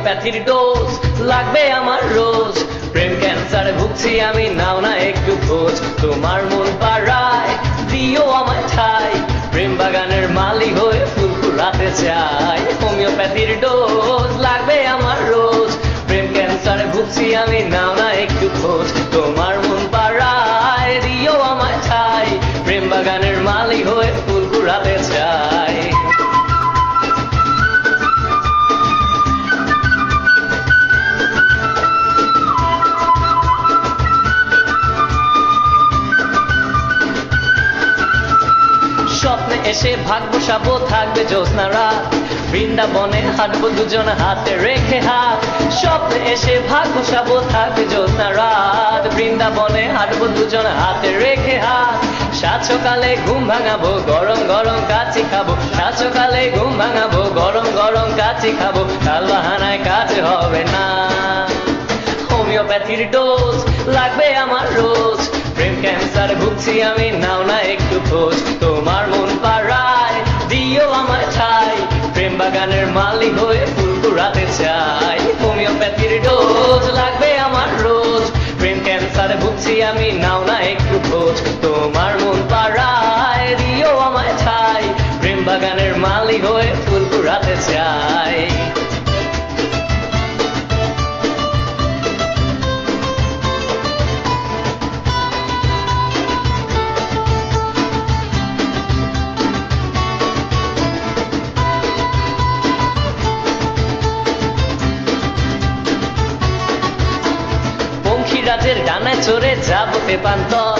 হোমিওপ্যাথির dose লাগবে আমার রোজ। প্রেম ক্যান্সারে ভুগছি আমি, নাও না একটু খোঁজ। তোমার মন পাড়ায়, দিও আমায় ঠাই। প্রেম বাগানের মালি হয়ে ফুল ফুলাতে চাই। হোমিওপ্যাথির ডোজ লাগবে আমার রোজ। প্রেম ক্যান্সারে ভুগছি আমি, নাও না একটু খোঁজ। তোমার এসে ভাগ বসাবো, থাকবে জ্যোৎস্না বৃন্দাবনে হাঁটবো দুজন হাতে রেখে হাত। স্বপ্নে এসে ভাগ বসাবো, থাকবে জ্যোৎস্না বৃন্দাবনে হাঁটবো দুজন হাতে রেখে হাত। সাত সকালে ঘুম ভাঙাবো, গরম গরম কাচি খাব। সাত সকালে ঘুম ভাঙাবো, গরম গরম কাচি খাব। কাল বাহানায় কাজ হবে না। হোমিওপ্যাথির ডোজ লাগবে আমার রোজ। প্রেম ক্যান্সার ভুগছি আমি, নাও না একটু খোঁজ। চাই। হোমিওপ্যাথির ডোজ লাগবে আমার রোজ। ব্রেন ক্যান্সারে ভুগছি আমি, নাও না একটু খোঁজ। তোমার মন পাড়ায় দিও আমায় ঠাই প্রেম বাগানের মালি হয়ে ফুল কুড়াতে চাই। পঙ্খিরাজের ডানায় চড়ে যাব তেপান্তর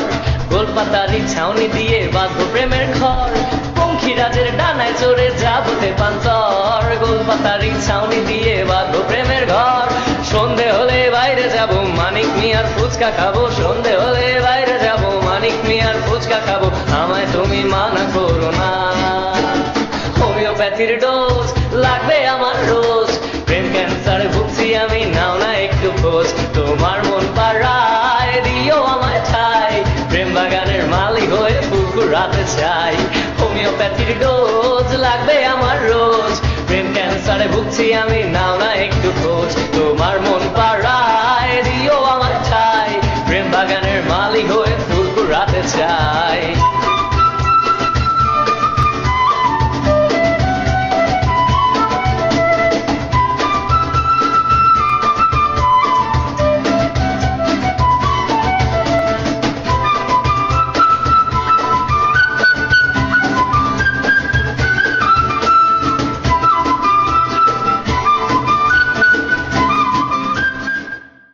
গোলপাতারি ছাউনি দিয়ে বাঁধবো প্রেমের ঘর। পঙ্খিরাজের ডানায় চড়ে যাব তেপান্তর গোলপাতারি ছাউনি দিয়ে বাঁধবো প্রেমের ঘর। সন্ধে হলে বাইরে যাব মানিক মিয়ার ফুচকা খাব। সন্ধে হলে বাইরে যাব মানিক মিয়ার ফুচকা খাব। আমায় তুমি মানা করো না। হোমিওপ্যাথির ডোজ লাগবে আমার রোজ। প্রেম ক্যান্সারে ভুগছি আমি, নাও না একটু খোঁজ। তোমার মন পাড়ায় হোমিওপ্যাথির ডোজ লাগবে আমার রোজ। প্রেম ক্যান্সারে ভুগছি আমি, নাও না একটু খোঁজ। তোমার মন